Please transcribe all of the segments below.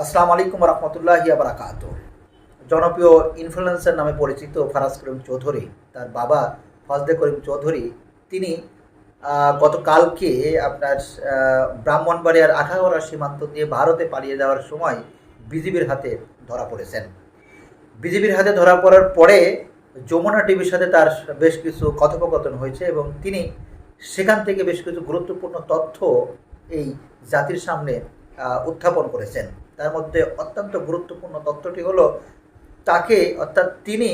আসসালামু আলাইকুম রহমতুল্লাহ বারাকাত জনপ্রিয় ইনফ্লুয়েন্সার নামে পরিচিত ফারাজ করিম চৌধুরী, তার বাবা ফজদে করিম চৌধুরী, তিনি গতকালকে আপনার ব্রাহ্মণবাড়িয়ার আখাগড়া সীমান্ত দিয়ে ভারতে পালিয়ে যাওয়ার সময় বিজিবির হাতে ধরা পড়েছেন। বিজেপির হাতে ধরা পড়ার পরে যমুনা টিভির সাথে তার বেশ কিছু কথোপকথন হয়েছে এবং তিনি সেখান থেকে বেশ কিছু গুরুত্বপূর্ণ তথ্য এই জাতির সামনে উত্থাপন করেছেন। তার মধ্যে অত্যন্ত গুরুত্বপূর্ণ তথ্যটি হলো তাকে, অর্থাৎ তিনি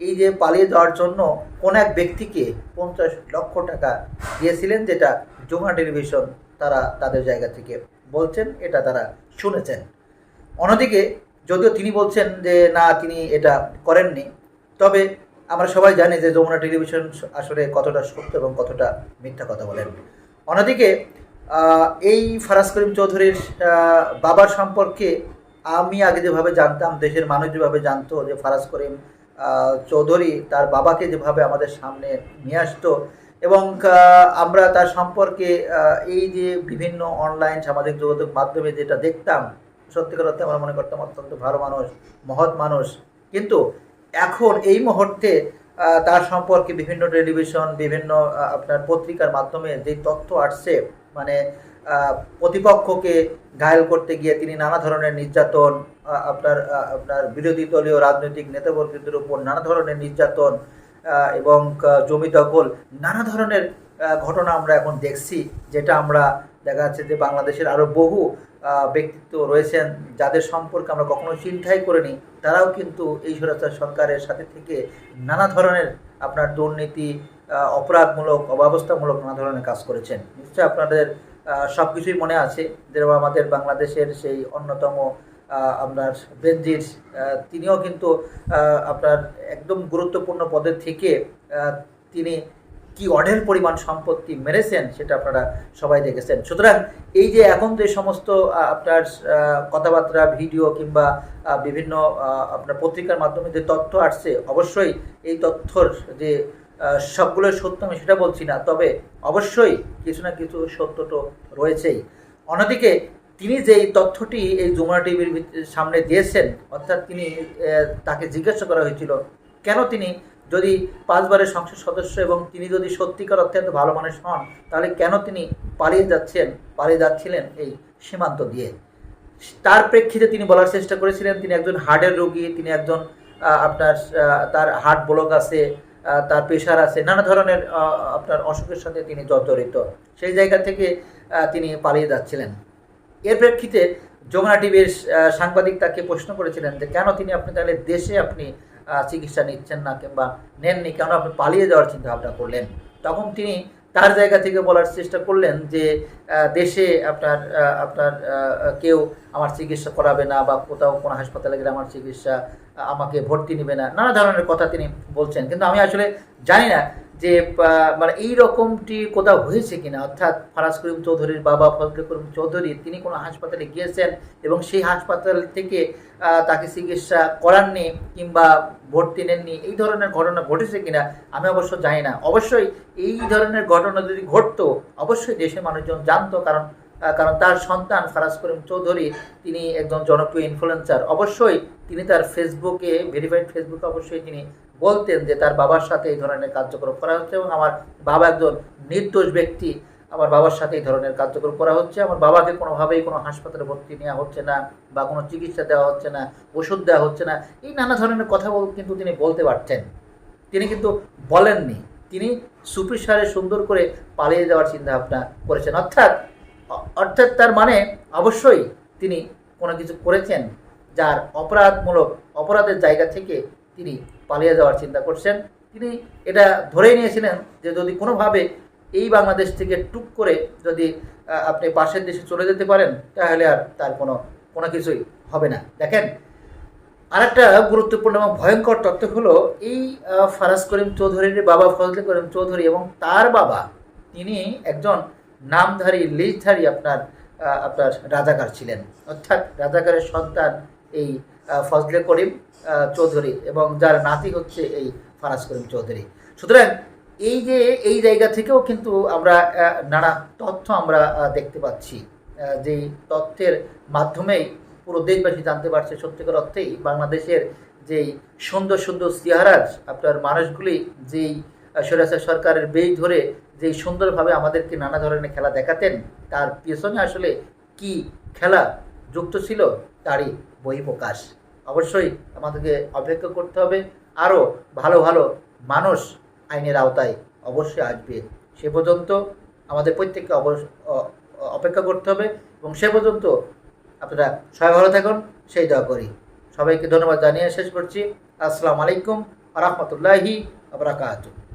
এই যে পালিয়ে যাওয়ার জন্য কোন এক ব্যক্তিকে পঞ্চাশ লক্ষ টাকা দিয়েছিলেন যেটা যমুনা টেলিভিশন তারা তাদের জায়গা থেকে বলছেন, এটা তারা শুনেছেন। অন্যদিকে যদিও তিনি বলছেন যে, না, তিনি এটা করেননি। তবে আমরা সবাই জানি যে যমুনা টেলিভিশন আসলে কতটা সত্য এবং কতটা মিথ্যা কথা বলেন। অন্যদিকে এই ফারাজ করিম চৌধুরীর বাবার সম্পর্কে আমি আগে যেভাবে জানতাম, দেশের মানুষ যেভাবে জানতো যে ফারাজ করিম চৌধুরী তার বাবাকে যেভাবে আমাদের সামনে নিয়ে আসতো এবং আমরা তার সম্পর্কে এই যে বিভিন্ন অনলাইন সামাজিক যোগাযোগ মাধ্যমে যেটা দেখতাম সত্যিকার অর্থে আমরা মনে করতাম অত্যন্ত ভালো মানুষ, মহৎ মানুষ। কিন্তু এখন এই মুহূর্তে তার সম্পর্কে বিভিন্ন টেলিভিশন, বিভিন্ন আপনার পত্রিকার মাধ্যমে যে তথ্য আসছে মানে প্রতিপক্ষকে ঘায়েল করতে গিয়ে তিনি নানা ধরনের নির্যাতন আপনার আপনার বিরোধী দলীয় রাজনৈতিক নেতাবর্গীদের উপর নানা ধরনের নির্যাতন এবং জমি দখল, নানা ধরনের ঘটনা আমরা এখন দেখছি, যেটা আমরা দেখা যাচ্ছে যে বাংলাদেশের আরও বহু ব্যক্তিত্ব রয়েছেন যাদের সম্পর্কে আমরা কখনো চিন্তাই করিনি। তারাও কিন্তু এই স্বৈরাচার সরকারের সাথে থেকে নানা ধরনের আপনার দুর্নীতি অপরাধমূলক, অব্যবস্থামূলক নানা ধরনের কাজ করেছেন। নিশ্চয়ই আপনাদের সব কিছুই মনে আছে যেরকম আমাদের বাংলাদেশের সেই অন্যতম আপনার বেনজির তিনিও কিন্তু আপনার একদম গুরুত্বপূর্ণ পদের থেকে তিনি কি অঢেল পরিমাণ সম্পত্তি মেরেছেন সেটা আপনারা সবাই দেখেছেন। সুতরাং এই যে এখন যে সমস্ত আপনার কথাবার্তা, ভিডিও কিংবা বিভিন্ন আপনার পত্রিকার মাধ্যমে যে তথ্য আসছে, অবশ্যই এই তথ্যর যে সবগুলো সত্য, আমি সেটা বলছি না। তবে অবশ্যই কিছু না কিছু সত্য তো রয়েছেই। অন্যদিকে তিনি যে তথ্যটি এই যমুনা টিভির সামনে দিয়েছেন, অর্থাৎ তিনি তাকে জিজ্ঞাসা করা হয়েছিল, কেন তিনি যদি পাঁচবারের সংসদ সদস্য এবং তিনি যদি সত্যিকার অত্যন্ত ভালো মানুষ হন, তাহলে কেন তিনি পালিয়ে যাচ্ছেন, পালিয়ে যাচ্ছিলেন এই সীমান্ত দিয়ে? তার প্রেক্ষিতে তিনি বলার চেষ্টা করেছিলেন, তিনি একজন হার্টের রোগী, তিনি একজন আপনার তার হার্ট ব্লক আছে তার পেশার আছে, নানা ধরনের আপনার অসুখের সাথে তিনি জর্জরিত। সেই জায়গা থেকে তিনি পালিয়ে যাচ্ছিলেন। এর প্রেক্ষিতে যমুনা টিভির সাংবাদিক তাকে প্রশ্ন করেছিলেন যে, কেন তিনি আপনি তাহলে দেশে আপনি চিকিৎসা নিচ্ছেন না কিংবা নেননি? কেন আপনি পালিয়ে যাওয়ার চিন্তা ভাবনা করলেন? তখন তিনি তার জায়গা থেকে বলার চেষ্টা করলেন যে দেশে আপনার আপনার কেউ আমার চিকিৎসা করাবে না বা কোথাও কোনো হাসপাতালে গেলে আমার চিকিৎসা আমাকে ভর্তি নেবে না। নানা ধরনের কথা তিনি বলছেন। কিন্তু আমি আসলে জানি না যে মানে এই রকমটি কোথাও হয়েছে কিনা? অর্থাৎ ফারাজ করিম চৌধুরীর বাবা ফজলে করিম চৌধুরী, তিনি কোনো হাসপাতালে গিয়েছেন এবং সেই হাসপাতাল থেকে তাকে চিকিৎসা করাননি কিংবা ভর্তি নেননি, এই ধরনের ঘটনা ঘটেছে কিনা? আমি অবশ্য জানি না। অবশ্যই এই ধরনের ঘটনা যদি ঘটতো, অবশ্যই দেশের মানুষজন জানতো, কারণ কারণ তার সন্তান ফারাজ করিম চৌধুরী, তিনি একজন জনপ্রিয় ইনফ্লুয়েন্সার অবশ্যই তিনি তার ফেসবুকে ভেরিফাইড ফেসবুকে অবশ্যই তিনি বলতেন যে তার বাবার সাথে এই ধরনের কার্যক্রম করা হচ্ছে এবং আমার বাবা একজন নির্দোষ ব্যক্তি, আমার বাবার সাথে এই ধরনের কার্যক্রম করা হচ্ছে। আমার বাবাকে কোনোভাবেই কোনো হাসপাতালে ভর্তি নেওয়া হচ্ছে না বা কোনো চিকিৎসা দেওয়া হচ্ছে না, ওষুধ দেওয়া হচ্ছে না। এই নানা ধরনের কথা কিন্তু তিনি বলতে পারতেন। তিনি কিন্তু বলেননি। তিনি সুপিসারে সুন্দর করে পালিয়ে যাওয়ার চিন্তা ভাবনা করেছেন। অর্থাৎ অর্থাৎ তার মানে অবশ্যই তিনি কোনো কিছু করেছেন যার অপরাধমূলক অপরাধের জায়গা থেকে তিনি পালিয়ে যাওয়ার চিন্তা করছেন। তিনি এটা ধরেই নিয়েছিলেন যে যদি কোনোভাবে এই বাংলাদেশ থেকে টুক করে যদি আপনি পাশের দেশে চলে যেতে পারেন, তাহলে আর তার কোনো কোনো কিছুই হবে না। দেখেন, আরেকটা গুরুত্বপূর্ণ এবং ভয়ঙ্কর তথ্য হলো এই ফারাজ করিম চৌধুরীর বাবা ফজলে করিম চৌধুরী এবং তার বাবা, তিনি একজন নামধারী, লিজধারী আপনার আপনার রাজাকার ছিলেন। অর্থাৎ রাজাকারের সন্তান এই ফজলে করিম চৌধুরী এবং যার নাতি হচ্ছে এই ফারাজ করিম চৌধুরী। সুতরাং এই যে, এই জায়গা থেকেও কিন্তু আমরা নানা তথ্য আমরা দেখতে পাচ্ছি। যেই তথ্যের মাধ্যমেই পুরো দেশবাসী জানতে পারছে সত্যিকার অর্থেই বাংলাদেশের যেই সুন্দর সুন্দর চেহারার আপনার মানুষগুলি যেই সরাসরি সরকারের বেই ধরে যেই সুন্দরভাবে আমাদেরকে নানা ধরনের খেলা দেখাতেন, তার পেছনে আসলে কি খেলা যুক্ত ছিল তারই বহিঃপ্রকাশ। অবশ্যই আমাদেরকে অপেক্ষা করতে হবে। আরও ভালো ভালো মানুষ আইনের আওতায় অবশ্যই আসবে। সে পর্যন্ত আমাদের প্রত্যেককে অপেক্ষা করতে হবে এবং সে পর্যন্ত আপনারা সবাই ভালো থাকুন, সেই দোয়া করি। সবাইকে ধন্যবাদ জানিয়ে শেষ করছি। আসসালামু আলাইকুম রহমতুল্লাহি আবরাকাতুহ